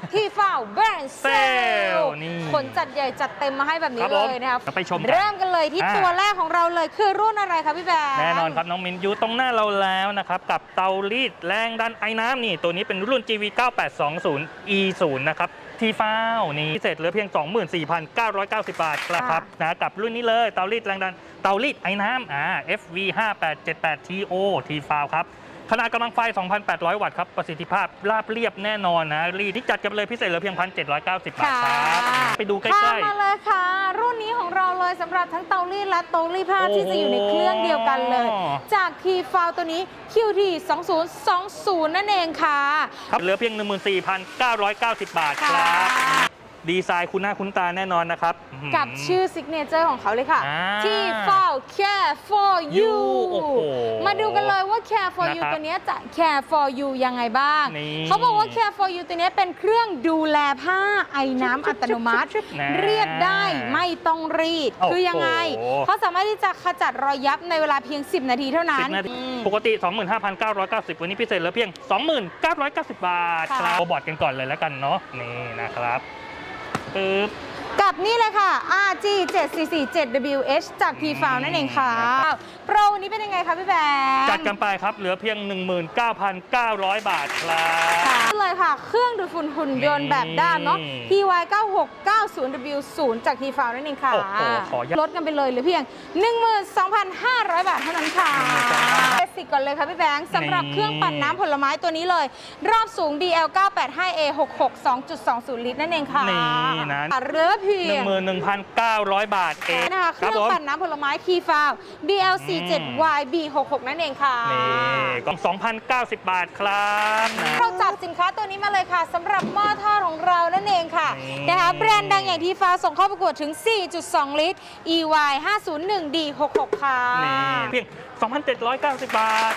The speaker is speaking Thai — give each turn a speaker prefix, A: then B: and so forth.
A: and
B: เซล
A: Sale
B: นี่
A: ขนจัดใหญ่จัดเต็มมาให้แบบนี้
B: ครับ
A: เล
B: ผม
A: ยนะครับ
B: เดี๋ยวไปชมกัน
A: เริ่มกันเลยที่
B: อ่า
A: ตัวแรกของเราเลยคือรุ่นอะไรคะพี่แบงค์
B: แน่นอนครับน้องมินอยู่ตรงหน้าเราแล้วนะครับกับเตารีดแรงดันไอ้น้ำนี่ ตัวนี้เป็นรุ่น GV 9820 E0 นะครับทีฟ้าวนี่พิเศษเหลือเพียง 24,990 บาทครับนะกับรุ่นนี้เลยเตารีดแรงดันเตารีดไอ้น้ำอ่า FV 5878 TO ทีฟ้าวครับ ขนาดกำลังไฟ 2,800 วัตต์ครับ ประสิทธิภาพราบเรียบแน่นอนนะ รีดที่จัดกันเลยพิเศษเหลือเพียง 1,790 บาทครับ
A: ค่ะ
B: ไปดูใก
A: ข้าม
B: ล้
A: มาเลยค่ะ รุ่นนี้ของเราเลยสำหรับทั้งเตารีดและเตารีดผ้า
B: โอ้
A: ที่จะอยู่ในเครื่องเดียวกันเลย จากทีฟาวตัวนี้ QT 2020 นั่นเองค่ะ
B: ๆครับเหลือเพียง 14,990 บาทครับ
A: ค่ะ
B: ดีไซน์คุณหน้าคุณตาแน่นอนนะครับ
A: กับชื่อซิกเนเจอร์ของเขาเลยค่ะ
B: อ่า
A: ที่ Fall Care for You
B: You โอ้โห
A: มาดูกันเลยว่า Care for You
B: นะครับ
A: ตัวเนี้ยจะ Care for You ยังไงบ้าง
B: นี่
A: เขาบอกว่า Care for You ตัวเนี้ยเป็นเครื่องดูแลผ้าไอ้น้ำอัตโนมัติ
B: นะ
A: เรียบได้ไม่ต้องรีด
B: โอ้โห
A: คือยังไง เขาสามารถที่จะขจัดรอยยับในเวลาเพียง 10 นาทีเท่านั้
B: สิ
A: น
B: บนาที
A: อืม
B: ปกติ 25,990 วันนี้พิเศษเหลือเพียง 2990 บาท
A: ค่ะ
B: ครับโรบอทกันก่อนเลยแล้วกันเนาะนี่นะครับ ปึ๊บ
A: กับนี่เลยค่ะ RG 7447 WH จาก T f o u n นั่นเองค่ะ
B: นะครับ
A: โปรวันนี้เป็นยังไงคะพี่แบงค์
B: จัดกันไปครับ เหลือเพียง 19,900 บาทครั
A: ค่ะ
B: บ
A: เลยค่ะ เครื่องดูดฝุ่นหุ่นยนต์แบบด้านเนาะ
B: นี่
A: TY 9690W0 จาก T f o u n นั่นเองค่ะ
B: โอ้โหขออนุญาต
A: ลดกันไปเลยเหลือเพียง 12,500 บาทเท่านั้นค่ะ
B: 12,500
A: เบสิกก่อนเลยค่ะพี่แบงค์สำหรับ
B: นี่
A: เครื่องปั่นน้ำผลไม้ตัวนี้เลย รอบสูง DL 985A 66 2.20 ลิตรนั่นเองค่ะ
B: นี่นะ
A: เหลือเพียง
B: 11,900 บาทเอง
A: นะคะเค
B: ครั
A: รื่
B: บ
A: อง
B: ผม
A: ปั่นน้ำผลไม้คีฟาว BL47YB66 นั่นเองค่ะ
B: นี่กล่อง2,090 บาทครับนะ
A: เราจับสินค้าตัวนี้มาเลยค่ะสำหรับหม้อทอดของเรานั่นเองค่ะ
B: นี่
A: นะคะแบรนด์ดังอย่างทีฟาวส่งเข้าประกวดถึง 4.2 ลิตร EY 501D66 ค่ะ
B: นี่เพียง 2,790 บาท